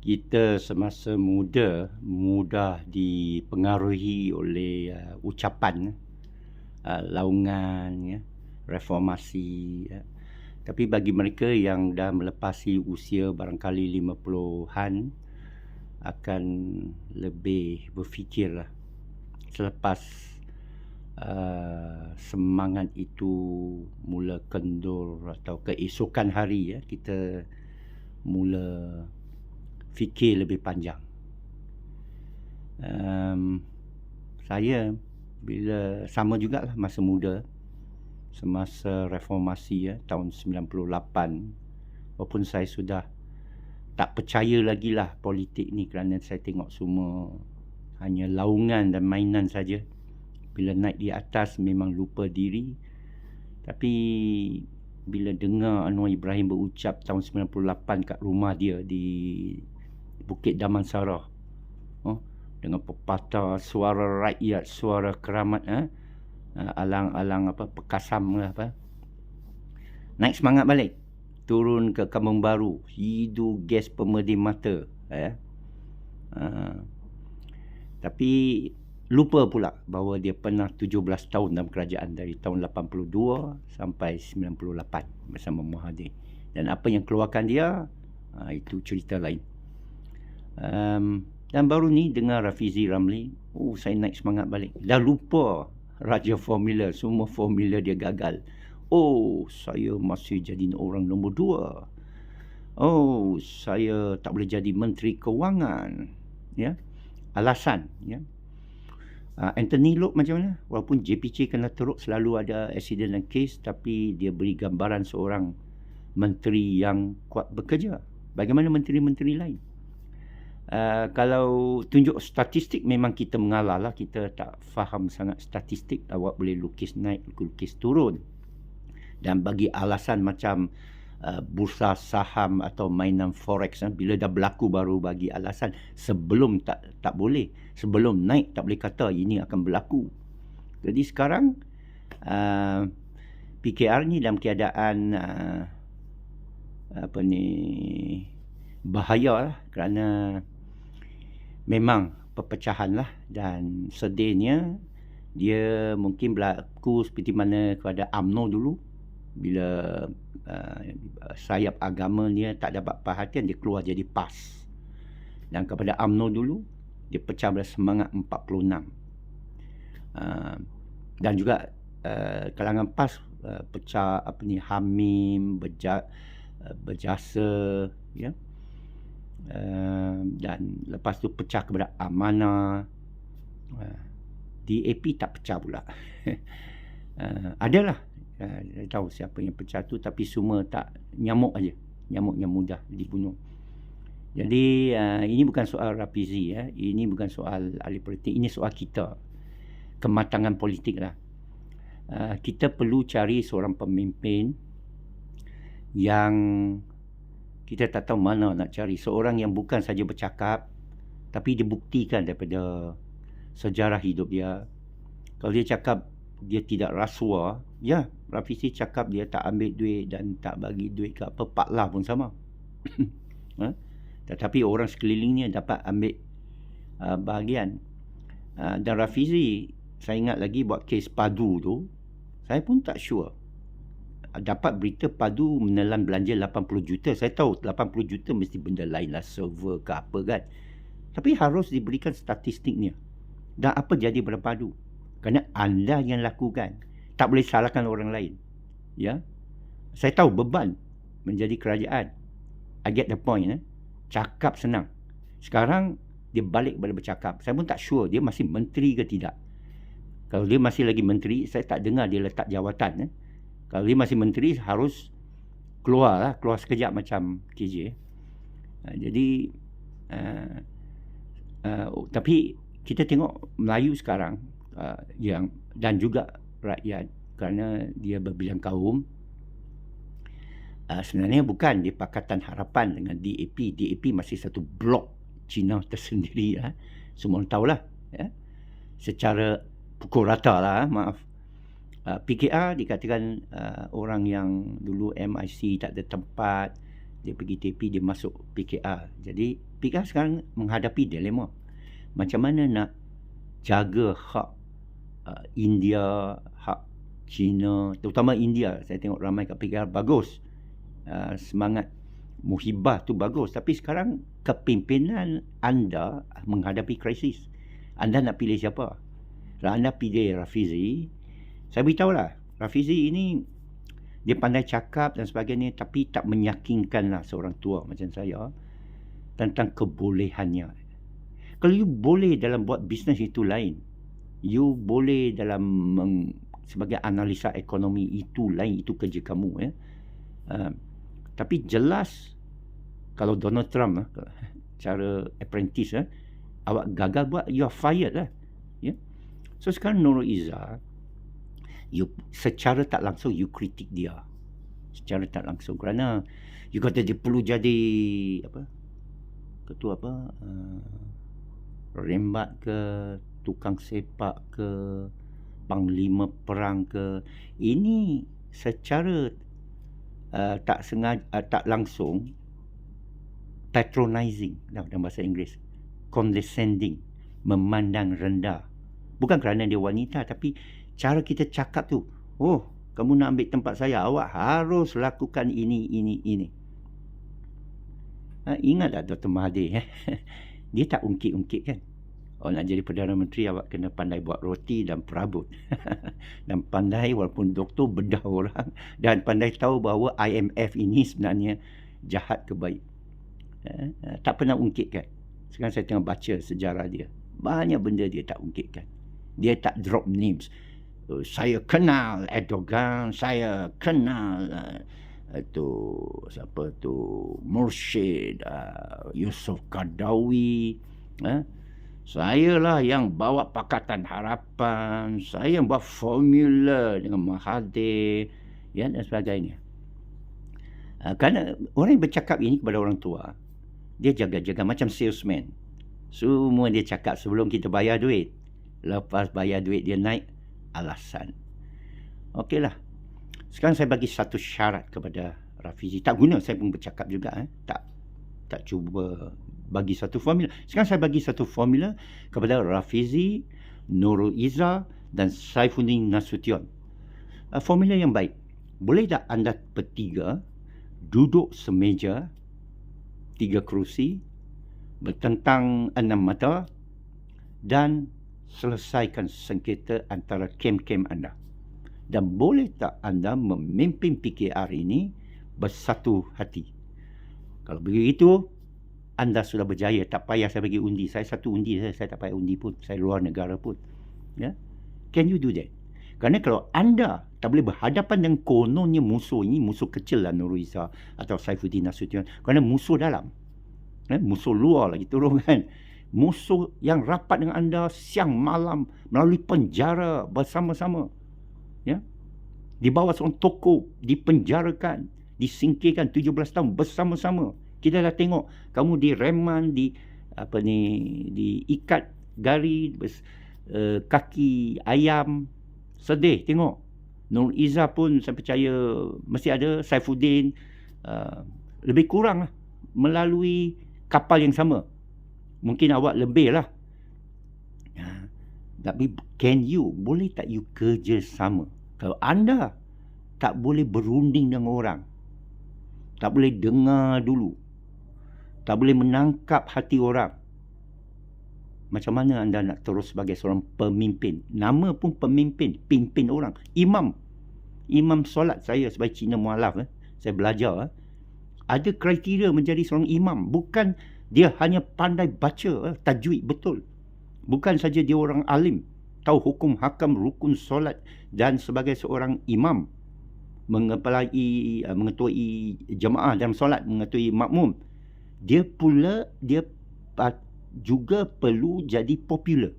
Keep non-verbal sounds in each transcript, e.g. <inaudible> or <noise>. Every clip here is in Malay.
kita semasa muda mudah dipengaruhi oleh uh, ucapan uh, laungan ya reformasi ya. tapi bagi mereka yang dah melepasi usia barangkali 50-an akan lebih berfikirlah selepas uh, semangat itu mula kendur atau keesokan hari ya kita mula fikir lebih panjang. Um, saya bila sama jugalah masa muda. Semasa reformasi ya tahun 98 walaupun saya sudah tak percaya lagi lah politik ni kerana saya tengok semua hanya laungan dan mainan saja. Bila naik di atas memang lupa diri. Tapi bila dengar Anwar Ibrahim berucap tahun 98 kat rumah dia di Bukit Damansara. Oh, dengan pepatah suara rakyat, suara keramat eh? Ah, alang-alang apa pekasam lah apa. Naik semangat balik. Turun ke kampung baru, hidu gas pemedih mata, eh. Uh, tapi lupa pula bahawa dia pernah 17 tahun dalam kerajaan dari tahun 82 sampai 98 bersama Mahathir. Dan apa yang keluarkan dia, uh, itu cerita lain. Um, dan baru ni dengar Rafizi Ramli, oh saya naik semangat balik. Dah lupa Raja Formula, semua formula dia gagal. Oh, saya masih jadi orang nombor dua. Oh, saya tak boleh jadi Menteri Kewangan. Ya, alasan. Ya, uh, Anthony Lok macam mana? Walaupun JPC kena teruk selalu ada accident dan case, tapi dia beri gambaran seorang menteri yang kuat bekerja. Bagaimana menteri-menteri lain? Uh, kalau tunjuk statistik memang kita mengalah lah. Kita tak faham sangat statistik awak boleh lukis naik lukis turun. Dan bagi alasan macam uh, bursa saham atau mainan forex uh, bila dah berlaku baru bagi alasan sebelum tak tak boleh. Sebelum naik tak boleh kata ini akan berlaku. Jadi sekarang uh, PKR ni dalam keadaan uh, apa ni bahaya lah kerana memang perpecahan lah dan sedihnya dia mungkin berlaku seperti mana kepada AMNO dulu. Bila uh, sayap agama ni tak dapat perhatian dia keluar jadi PAS. Dan kepada AMNO dulu dia pecah pada semangat 46 uh, dan juga uh, kalangan PAS uh, pecah apa ni Hamim berja, uh, berjasa ya. yeah? Ehm, dan lepas tu pecah kepada Amanah uh, DAP tak pecah pula. Uh, <laughs> adalah. Uh, tahu siapa yang pecah tu tapi semua tak nyamuk aja nyamuk yang mudah dibunuh. Jadi uh, ini bukan soal Rapizi ya. ini bukan soal ahli politik. Ini soal kita. Kematangan politik lah. Uh, kita perlu cari seorang pemimpin yang kita tak tahu mana nak cari. Seorang yang bukan saja bercakap tapi dia buktikan daripada sejarah hidup dia. Kalau dia cakap dia tidak rasuah ya Rafisi cakap dia tak ambil duit dan tak bagi duit ke apa paklah pun sama. <coughs> Ha? tetapi orang sekelilingnya dapat ambil uh, bahagian. Uh, dan Rafizi saya ingat lagi buat kes padu tu saya pun tak sure dapat berita padu menelan belanja 80 juta. Saya tahu 80 juta mesti benda lain lah, server ke apa kan. Tapi harus diberikan statistiknya. Dan apa jadi pada padu? Kerana anda yang lakukan. Tak boleh salahkan orang lain. Ya. Saya tahu beban menjadi kerajaan. I get the point. Eh? Cakap senang. Sekarang dia balik kepada bercakap. Saya pun tak sure dia masih menteri ke tidak. Kalau dia masih lagi menteri, saya tak dengar dia letak jawatan. Eh? Kalau dia masih menteri harus keluar lah, keluar sekejap macam KJ. Uh, jadi uh, uh, tapi kita tengok Melayu sekarang uh, yang dan juga rakyat kerana dia berbilang kaum uh, sebenarnya bukan di Pakatan Harapan dengan DAP. DAP masih satu blok Cina <laughs> tersendiri lah. Semua orang tahulah ya. Secara pukul rata lah, maaf. Uh, PKR dikatakan uh, orang yang dulu MIC tak ada tempat dia pergi TP dia masuk PKR jadi PKR sekarang menghadapi dilema. Macam mana nak jaga hak uh, India, hak China, terutama India. Saya tengok ramai kat PKR bagus. Uh, semangat muhibah tu bagus. Tapi sekarang kepimpinan anda menghadapi krisis. Anda nak pilih siapa? Kalau anda pilih Rafizi, saya beritahu lah. Rafizi ini dia pandai cakap dan sebagainya tapi tak meyakinkan lah seorang tua macam saya tentang kebolehannya. Kalau you boleh dalam buat bisnes itu lain. You boleh dalam meng, sebagai analisa ekonomi itu lain. Itu kerja kamu. Ya. Uh, tapi jelas kalau Donald Trump uh, <laughs> cara apprentice uh, awak gagal buat you are fired lah. Ya. So sekarang Nurul Izzah you secara tak langsung you kritik dia. Secara tak langsung kerana you kata dia perlu jadi apa? ketua apa uh, rembat ke tukang sepak ke panglima perang ke ini secara uh, tak sengaja uh, tak langsung patronizing dalam bahasa Inggeris condescending memandang rendah bukan kerana dia wanita tapi cara kita cakap tu oh kamu nak ambil tempat saya awak harus lakukan ini ini ini Ha, ingat tak Dr. Mahathir? Eh? <laughs> Dia tak ungkit-ungkit kan? Oh nak jadi Perdana Menteri awak kena pandai buat roti dan perabot. <laughs> dan pandai walaupun doktor bedah orang. Dan pandai tahu bahawa IMF ini sebenarnya jahat ke baik. Eh, eh, tak pernah ungkitkan. Sekarang saya tengah baca sejarah dia. Banyak benda dia tak ungkitkan. Dia tak drop names. Saya kenal Erdogan. Saya kenal... Uh, itu siapa tu Mursyid uh, Yusof Kadawi eh? saya lah yang bawa Pakatan Harapan saya yang buat formula dengan Mahathir ya dan sebagainya uh, kerana orang yang bercakap ini kepada orang tua dia jaga-jaga macam salesman semua dia cakap sebelum kita bayar duit lepas bayar duit dia naik alasan okeylah sekarang saya bagi satu syarat kepada Rafizi. Tak guna saya pun bercakap juga. Eh. Tak tak cuba bagi satu formula. Sekarang saya bagi satu formula kepada Rafizi, Nurul Izzah dan Saifuddin Nasution. Uh, formula yang baik. Boleh tak anda bertiga duduk semeja, tiga kerusi, bertentang enam mata dan selesaikan sengketa antara kem-kem anda? dan boleh tak anda memimpin PKR ini bersatu hati. Kalau begitu, anda sudah berjaya. Tak payah saya bagi undi. Saya satu undi saya, saya tak payah undi pun. Saya luar negara pun. Ya? Can you do that? Kerana kalau anda tak boleh berhadapan dengan kononnya musuh ini, musuh kecil lah Nurul Izzah atau Saifuddin Nasution. Kerana musuh dalam. Ya? Musuh luar lagi turun <laughs> kan. Musuh yang rapat dengan anda siang malam melalui penjara bersama-sama. Ya? Di bawah seorang toko dipenjarakan disingkirkan 17 tahun bersama-sama. Kita dah tengok kamu direman di apa ni diikat gari uh, kaki ayam. Sedih tengok. Nur Iza pun saya percaya mesti ada Saifuddin uh, lebih kurang lah melalui kapal yang sama mungkin awak lebih lah tapi can you, boleh tak you kerja sama? Kalau anda tak boleh berunding dengan orang, tak boleh dengar dulu, tak boleh menangkap hati orang, macam mana anda nak terus sebagai seorang pemimpin? Nama pun pemimpin, pimpin orang. Imam. Imam solat saya sebagai Cina mualaf. Eh. Saya belajar. Eh. Ada kriteria menjadi seorang imam. Bukan dia hanya pandai baca eh, tajwid betul. Bukan saja dia orang alim, tahu hukum hakam rukun solat dan sebagai seorang imam mengepalai uh, mengetuai jemaah dalam solat, mengetuai makmum. Dia pula dia juga perlu jadi popular.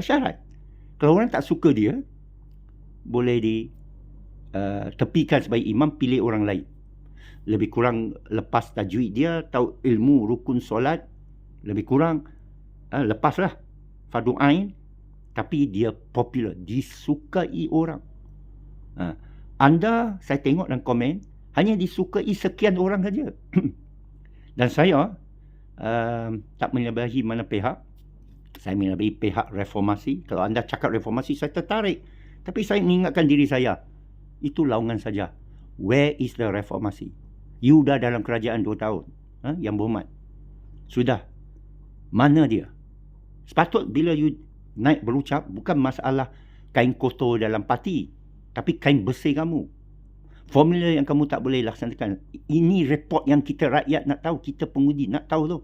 Syarat. Kalau orang tak suka dia, boleh di uh, tepikan sebagai imam, pilih orang lain. Lebih kurang lepas tajwid dia, tahu ilmu rukun solat, lebih kurang uh, lepaslah fardu ain tapi dia popular disukai orang ha. anda saya tengok dalam komen hanya disukai sekian orang saja <coughs> dan saya uh, tak menyalahi mana pihak. Saya menyalahi pihak reformasi. Kalau anda cakap reformasi, saya tertarik. Tapi saya mengingatkan diri saya. Itu laungan saja. Where is the reformasi? You dah dalam kerajaan 2 tahun. Ha? Yang berhormat. Sudah. Mana dia? Sepatut bila you naik berucap, bukan masalah kain kotor dalam parti. Tapi kain bersih kamu. Formula yang kamu tak boleh laksanakan. Ini report yang kita rakyat nak tahu. Kita pengundi nak tahu tu.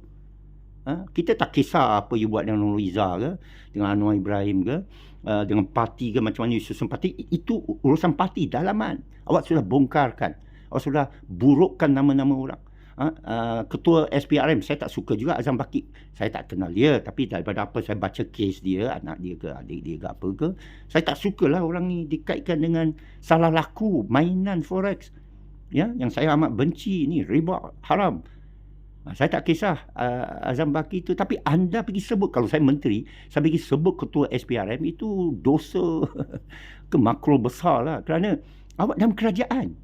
Ha? Kita tak kisah apa you buat dengan Nur Riza ke. Dengan Anwar Ibrahim ke. Uh, dengan parti ke macam mana you susun parti. Itu urusan parti dalaman. Awak sudah bongkarkan. Awak sudah burukkan nama-nama orang. Ha, uh, ketua SPRM saya tak suka juga Azam Bakik. Saya tak kenal dia tapi daripada apa saya baca kes dia anak dia ke adik dia ke apa ke saya tak sukalah orang ni dikaitkan dengan salah laku mainan forex. Ya yang saya amat benci ni riba haram. Ha, saya tak kisah uh, Azam Baki itu. Tapi anda pergi sebut kalau saya menteri saya pergi sebut ketua SPRM itu dosa <laughs> ke makro besar lah kerana awak dalam kerajaan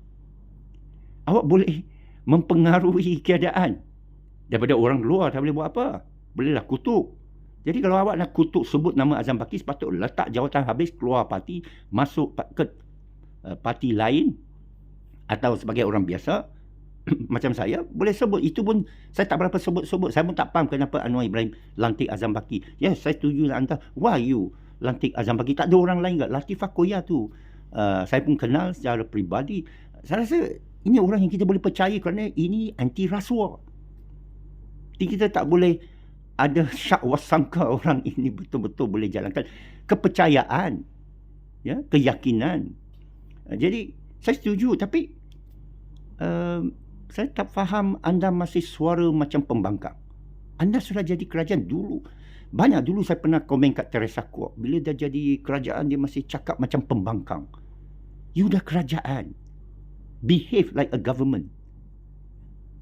awak boleh mempengaruhi keadaan. Daripada orang luar tak boleh buat apa. Bolehlah kutuk. Jadi kalau awak nak kutuk sebut nama Azam Baki sepatut letak jawatan habis keluar parti masuk ke uh, parti lain atau sebagai orang biasa <clears throat> macam saya boleh sebut. Itu pun saya tak berapa sebut-sebut. Saya pun tak faham kenapa Anwar Ibrahim lantik Azam Baki ya yes, saya setuju lah anda. Why you lantik Azam Baki tak ada orang lain ke? Latifah Koya tu. Uh, saya pun kenal secara peribadi. Saya rasa ini orang yang kita boleh percaya kerana ini anti rasuah. Jadi kita tak boleh ada syak wasangka <laughs> orang ini betul-betul boleh jalankan kepercayaan, ya, keyakinan. Jadi saya setuju tapi uh, saya tak faham anda masih suara macam pembangkang. Anda sudah jadi kerajaan dulu. Banyak dulu saya pernah komen kat Teresa Kuok. Bila dah jadi kerajaan, dia masih cakap macam pembangkang. You dah kerajaan behave like a government.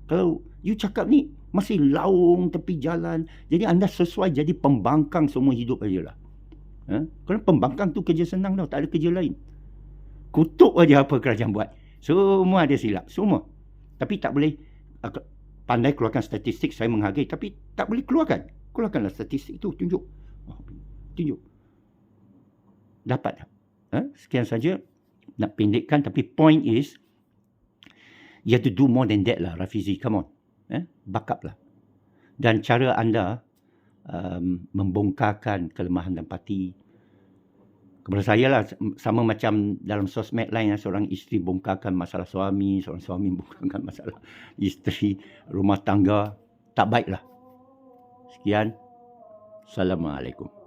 Kalau you cakap ni masih laung tepi jalan, jadi anda sesuai jadi pembangkang semua hidup aja lah. Ha? Kerana pembangkang tu kerja senang tau, tak ada kerja lain. Kutuk aja apa kerajaan buat. Semua ada silap, semua. Tapi tak boleh uh, pandai keluarkan statistik, saya menghargai. Tapi tak boleh keluarkan. Keluarkanlah statistik tu, tunjuk. Oh, tunjuk. Dapat tak? Ha? Sekian saja. Nak pendekkan, tapi point is, you have to do more than that lah Rafizi. Come on. Eh? Backup lah. Dan cara anda um, membongkarkan kelemahan dan parti kepada saya lah sama macam dalam sosmed lain eh, seorang isteri bongkarkan masalah suami seorang suami <laughs> bongkarkan masalah isteri rumah tangga tak baiklah. Sekian. Assalamualaikum